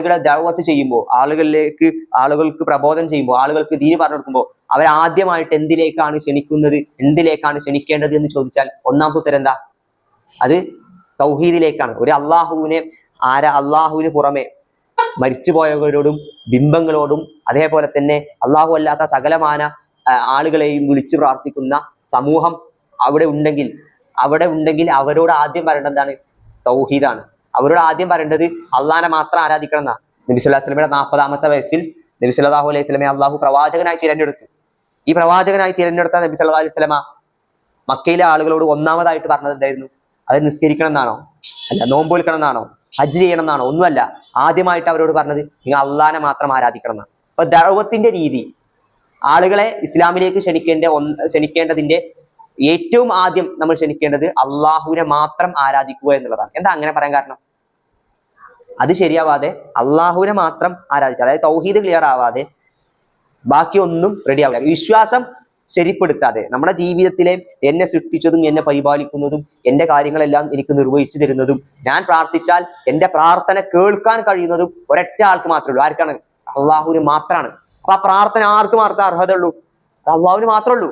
ആളുകളെ ദൗവത്ത് ചെയ്യുമ്പോൾ ആളുകളിലേക്ക് ആളുകൾക്ക് പ്രബോധനം ചെയ്യുമ്പോൾ ആളുകൾക്ക് ദീനി പറഞ്ഞു കൊടുക്കുമ്പോൾ അവർ ആദ്യമായിട്ട് എന്തിലേക്കാണ് ക്ഷണിക്കുന്നത് എന്തിലേക്കാണ് ക്ഷണിക്കേണ്ടത് എന്ന് ചോദിച്ചാൽ ഒന്നാമത്തെ ഉത്തരം എന്താ? അത് തൗഹീദിലേക്കാണ്. ഒരു അള്ളാഹുവിനെ ആര അള്ളാഹുവിന് പുറമെ മരിച്ചുപോയവരോടും ബിംബങ്ങളോടും അതേപോലെ തന്നെ അള്ളാഹു അല്ലാത്ത സകലമാന ആളുകളെയും വിളിച്ചു പ്രാർത്ഥിക്കുന്ന സമൂഹം അവിടെ ഉണ്ടെങ്കിൽ അവിടെ ഉണ്ടെങ്കിൽ അവരോട് ആദ്യം പറയേണ്ടതാണ് തൗഹീദാണ്. അവരോട് ആദ്യം പറയേണ്ടത് അള്ളഹാനെ മാത്രം ആരാധിക്കണം എന്നാ. നബി സ്വല്ലല്ലാഹു അലൈഹി വസല്ലമയുടെ നാൽപ്പതാമത്തെ വയസ്സിൽ നബി സല്ലല്ലാഹു അലൈഹി സ്വലമെ അള്ളാഹു പ്രവാചകനായി തിരഞ്ഞെടുത്തു. ഈ പ്രവാചകനായി തിരഞ്ഞെടുത്ത നബി സല്ലാ അലൈഹി സ്വലമ മക്കയിലെ ആളുകളോട് ഒന്നാമതായിട്ട് പറഞ്ഞത് എന്തായിരുന്നു? അത് നിസ്കരിക്കണം എന്നാണോ? അല്ല നോമ്പ് വിൽക്കണം എന്നാണോ? ഹജ്ജ് ചെയ്യണം എന്നാണോ? ഒന്നുമല്ല. ആദ്യമായിട്ട് അവരോട് പറഞ്ഞത് നിങ്ങൾ അള്ളഹാനെ മാത്രം ആരാധിക്കണം എന്നാണ് അപ്പൊ ദഴവത്തിന്റെ രീതി ആളുകളെ ഇസ്ലാമിലേക്ക് ക്ഷണിക്കേണ്ട ക്ഷണിക്കേണ്ടതിന്റെ ഏറ്റവും ആദ്യം നമ്മൾ ക്ഷണിക്കേണ്ടത് അള്ളാഹുവിനെ മാത്രം ആരാധിക്കുക എന്നുള്ളതാണ്. എന്താ അങ്ങനെ പറയാൻ കാരണം? അത് ശരിയാവാതെ അള്ളാഹുവിനെ മാത്രം ആരാധിച്ച അതായത് തൗഹീദ് ക്ലിയർ ആവാതെ ബാക്കി ഒന്നും റെഡി ആവില്ല. വിശ്വാസം ശരിപ്പെടുത്താതെ നമ്മുടെ ജീവിതത്തിലെ എന്നെ സൃഷ്ടിച്ചതും എന്നെ പരിപാലിക്കുന്നതും എന്റെ കാര്യങ്ങളെല്ലാം എനിക്ക് നിർവഹിച്ചു തരുന്നതും ഞാൻ പ്രാർത്ഥിച്ചാൽ എന്റെ പ്രാർത്ഥന കേൾക്കാൻ കഴിയുന്നതും ഒരൊറ്റ ആൾക്ക് മാത്രമേ ഉള്ളൂ. ആർക്കാണ്? അള്ളാഹുവിന് മാത്രമാണ് അപ്പൊ ആ പ്രാർത്ഥന ആർക്ക് മാത്രമേ അർഹത ഉള്ളൂ അള്ളാഹുവിന് മാത്രമേ ഉള്ളൂ.